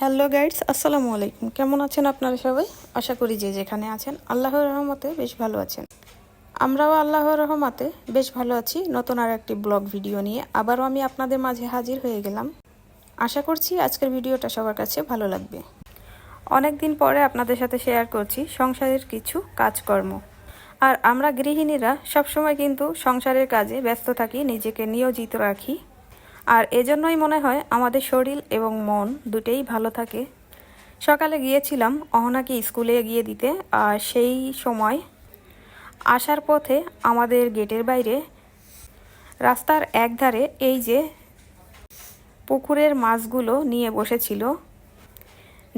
Hello guides, আসসালামু আলাইকুম। কেমন আছেন আপনারা সবাই? আশা করি যে যেখানে আছেন, আল্লাহর রহমতে বেশ ভালো আছেন। আমরাও আল্লাহর রহমতে বেশ ভালো আছি। নতুন আর একটি ব্লগ ভিডিও নিয়ে আবারও আমি আপনাদের মাঝে হাজির হয়ে গেলাম। আশা করছি আজকের ভিডিওটা সবার কাছে ভালো লাগবে। অনেক দিন পরে আপনাদের সাথে শেয়ার করছি সংসারের কিছু কাজকর্ম। আর আমরা গৃহিণীরা সবসময় কিন্তু সংসারের কাজে ব্যস্ত থাকি, নিজেকে নিয়োজিত রাখি। আর এজন্যই মনে হয় আমাদের শরীর এবং মন দুটেই ভালো থাকে। সকালে গিয়েছিলাম অহনাকে স্কুলে গিয়ে দিতে আর সেই সময় আসার পথে আমাদের গেটের বাইরে রাস্তার একধারে এই যে পুকুরের মাছগুলো নিয়ে বসেছিল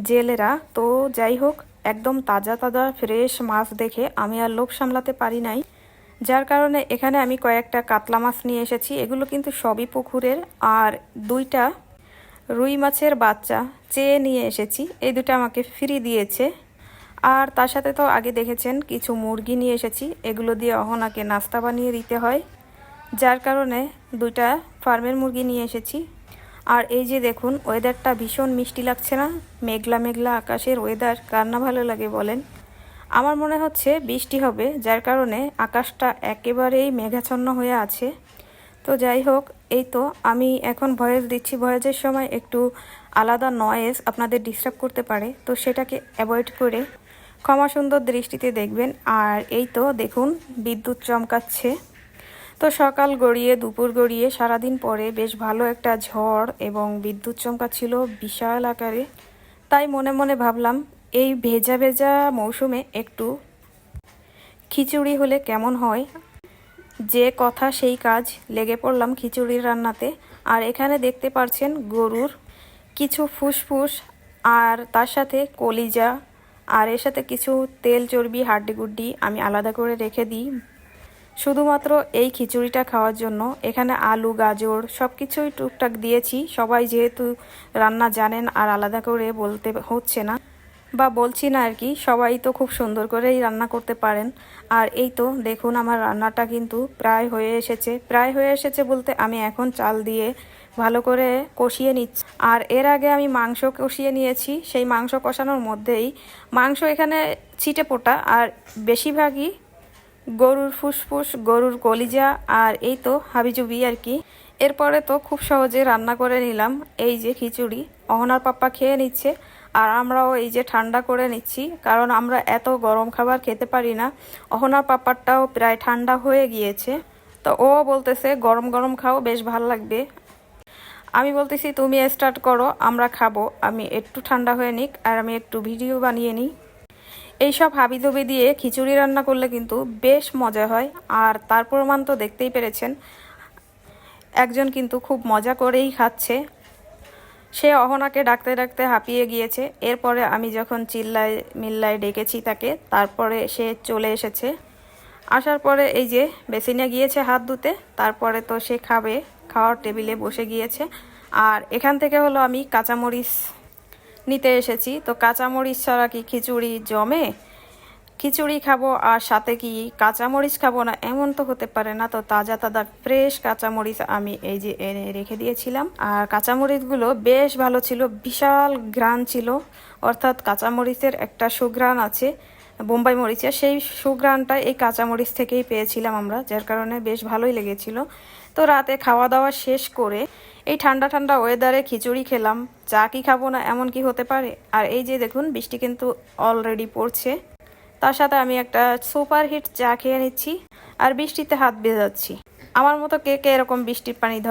জেলেরা। তো যাই হোক, একদম তাজা তাজা ফ্রেশ মাছ দেখে আমি আর লোভ সামলাতে পারি নাই। যার কারণে এখানে আমি কয়েকটা কাতলা মাছ নিয়ে এসেছি। এগুলো কিন্তু সবই পুকুরের। আর দুইটা রুই মাছের বাচ্চা চেয়ে নিয়ে এসেছি। এই দুটো আমাকে ফ্রি দিয়েছে। আর তার সাথে তো আগে দেখেছেন, কিছু মুরগি নিয়ে এসেছি। এগুলো দিয়ে অহনাকে নাস্তা বানিয়ে দিতে হয়। যার কারণে দুইটা ফার্মের মুরগি নিয়ে এসেছি। আর এই যে দেখুন ওয়েদারটা ভীষণ মিষ্টি লাগছে না? মেঘলা মেঘলা আকাশের ওয়েদার কার না ভালো লাগে বলেন? আমার মনে হচ্ছে বৃষ্টি হবে, যার কারণে আকাশটা একেবারেই মেঘাচ্ছন্ন হয়ে আছে। তো যাই হোক, এই তো আমি এখন ভয়েস দিচ্ছি। ভয়েসের সময় একটু আলাদা নয়েজ আপনাদের ডিস্টার্ব করতে পারে, তো সেটাকে অ্যাভয়েড করে ক্ষমা সুন্দর দৃষ্টিতে দেখবেন। আর এই তো দেখুন, বিদ্যুৎ চমকাচ্ছে। তো সকাল গড়িয়ে, দুপুর গড়িয়ে, সারাদিন পরে বেশ ভালো একটা ঝড় এবং বিদ্যুৎ চমকাচ্ছিল বিশাল আকারে। তাই মনে মনে ভাবলাম এই ভেজা ভেজা মৌসুমে একটু খিচুড়ি হলে কেমন হয়? যে কথা সেই কাজ। লেগে পড়লাম খিচুড়ির রান্নাতে। আর এখানে দেখতে পাচ্ছেন গরুর কিছু ফুসফুস আর তার সাথে কলিজা। আর এর সাথে কিছু তেল চর্বি হাড্ডি গুড্ডি আমি আলাদা করে রেখে দিই। শুধুমাত্র এই খিচুড়িটা খাওয়ার জন্য। এখানে আলু, গাজর সব কিছুই টুকটাক দিয়েছি। সবাই যেহেতু রান্না জানেন আর আলাদা করে বলতে হচ্ছে না। বা বলছি না আর কি, সবাই তো খুব সুন্দর করেই রান্না করতে পারেন। আর এই তো দেখুন আমার রান্নাটা কিন্তু প্রায় হয়ে এসেছে। প্রায় হয়ে এসেছে বলতে আমি এখন চাল দিয়ে ভালো করে কষিয়ে নিচ্ছি। আর এর আগে আমি মাংস কষিয়ে নিয়েছি, সেই মাংস কষানোর মধ্যেই মাংস এখানে ছিটে পোটা, আর বেশিরভাগই গরুর ফুসফুস, গরুর কলিজা আর এই তো হাবিজুবি আর কি। এরপরে তো খুব সহজে রান্না করে নিলাম, এই যে খিচুড়ি। অহনার পাপ্পা খেয়ে নিচ্ছে। আর আমরাও এই যে ঠান্ডা করে নিচ্ছি, কারণ আমরা এত গরম খাবার খেতে পারি না। অহনার পাপ্পারটাও প্রায় ঠান্ডা হয়ে গিয়েছে। তো ও বলতেছে, গরম গরম খাও, বেশ ভালো লাগবে। আমি বলতেছি, তুমি স্টার্ট করো, আমরা খাব। আমি একটু ঠান্ডা হয়ে নিক, আর আমি একটু ভিডিও বানিয়ে নিই। এইসব হাবিদবি দিয়ে খিচুড়ি রান্না করলে কিন্তু বেশ মজা হয়। আর তার প্রমাণ তো দেখতেই পেরেছেন, একজন কিন্তু খুব মজা করেই খাচ্ছে। সে অহনাকে ডাকতে ডাকতে হাঁপিয়ে গিয়েছে। এরপরে আমি যখন চিল্লায় মিল্লায় ডেকেছি তাকে, তারপরে সে চলে এসেছে। আসার পরে এই যে বেসিনে গিয়েছে হাত ধুতে, তারপরে তো সে খাবে, খাওয়ার টেবিলে বসে গিয়েছে। আর এখান থেকে হলো আমি কাঁচামরিচ নিতে এসেছি। তো কাঁচামরিচ ছাড়া কি খিচুড়ি জমে? খিচুড়ি খাব আর সাথে কি কাঁচামরিচ খাব না? এমন তো হতে পারে না। তো তাজা তাজা ফ্রেশ কাঁচামরিচ আমি এই যে এনে রেখে দিয়েছিলাম। আর কাঁচামরিচগুলো বেশ ভালো ছিল, বিশাল ঘ্রাণ ছিল। অর্থাৎ কাঁচামরিচের একটা সুঘ্রাণ আছে, বোম্বাই মরিচের। সেই সুঘ্রাণটা এই কাঁচামরিচ থেকেই পেয়েছিলাম আমরা, যার কারণে বেশ ভালোই লেগেছিল। তো রাতে খাওয়া দাওয়া শেষ করে এই ঠান্ডা ঠান্ডা ওয়েদারে খিচুড়ি খেলাম। চা কি খাব না, এমন কি হতে পারে? আর এই যে দেখুন, বৃষ্টি কিন্তু অলরেডি পড়ছে। তার সাথে আমি একটা সুপার হিট চা খেয়ে নিচ্ছি আর বৃষ্টিতে হাত ভেজাচ্ছি। আমার মতো কে কে এরকম বৃষ্টির পানি ধরে